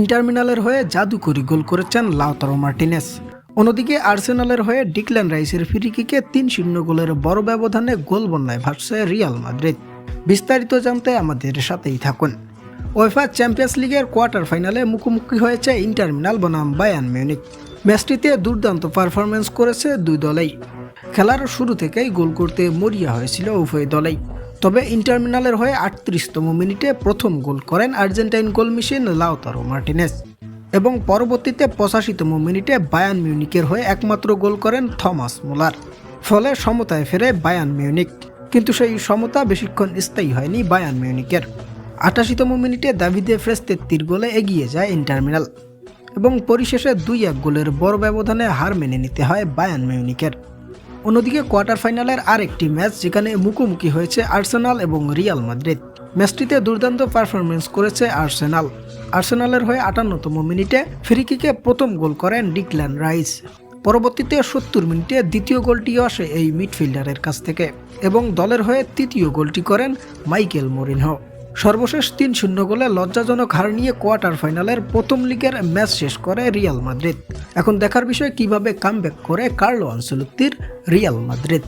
ইন্টারমিনালের হয়ে জাদুকরি গোল করেছেন Lautaro Martinez. অন্যদিকে আর্সেনালের হয়ে ডিকল্যান রাইসের ফ্রিকিকে তিন শূন্য গোলের বড় ব্যবধানে গোল বন্যায় ভাসছে রিয়াল মাদ্রিদ। বিস্তারিত জানতে আমাদের সাথেই থাকুন। ওয়েফা চ্যাম্পিয়ন্স লিগের কোয়ার্টার ফাইনালে মুখোমুখি হয়েছে ইন্টারমিনাল বনাম বায়ান মিউনিক। ম্যাচটিতে দুর্দান্ত পারফরমেন্স করেছে দুই দলেই। খেলার শুরু থেকেই গোল করতে মরিয়া হয়েছিল উভয় দলেই। তবে ইন্টারমিনালের হয়ে আটত্রিশতম মিনিটে প্রথম গোল করেন Argentine goal machine Lautaro Martinez এবং পরবর্তীতে পঁচাশিতম মিনিটে বায়ান মিউনিকের হয়ে একমাত্র গোল করেন থমাস মুলার। ফলে সমতায় ফেরে বায়ান মিউনিক। কিন্তু সেই সমতা বেশিক্ষণ স্থায়ী হয়নি বায়ান মিউনিকের। আটাশিতম মিনিটে দাভিদে ফ্রেস্তের তীর গোলে এগিয়ে যায় ইন্টারমিনাল। এবং পরিশেষে দুই এক গোলের বড় ব্যবধানে হার মেনে নিতে হয় বায়ান মিউনিকের। অন্যদিকে কোয়ার্টার ফাইনালের আরেকটি ম্যাচ যেখানে মুখোমুখি হয়েছে আর্সেনাল এবং রিয়াল মাদ্রিদ। ম্যাচটিতে দুর্দান্ত পারফরমেন্স করেছে আর্সেনাল। আর্সেনালের হয়ে আটান্নতম মিনিটে ফ্রিকিকে প্রথম গোল করেন ডিকল্যান রাইস। পরবর্তীতে সত্তর মিনিটে দ্বিতীয় গোলটিও আসে এই মিডফিল্ডারের কাছ থেকে এবং দলের হয়ে তৃতীয় গোলটি করেন মাইকেল মরিনহো। সর্বশেষ তিন শূন্য গোলে লজ্জাজনক হার নিয়ে কোয়ার্টার ফাইনালের প্রথম লিগের ম্যাচ শেষ করে রিয়াল মাদ্রিদ। এখন দেখার বিষয় কীভাবে কামব্যাক করে কার্লো আনসুলুত্তির রিয়াল মাদ্রিদ।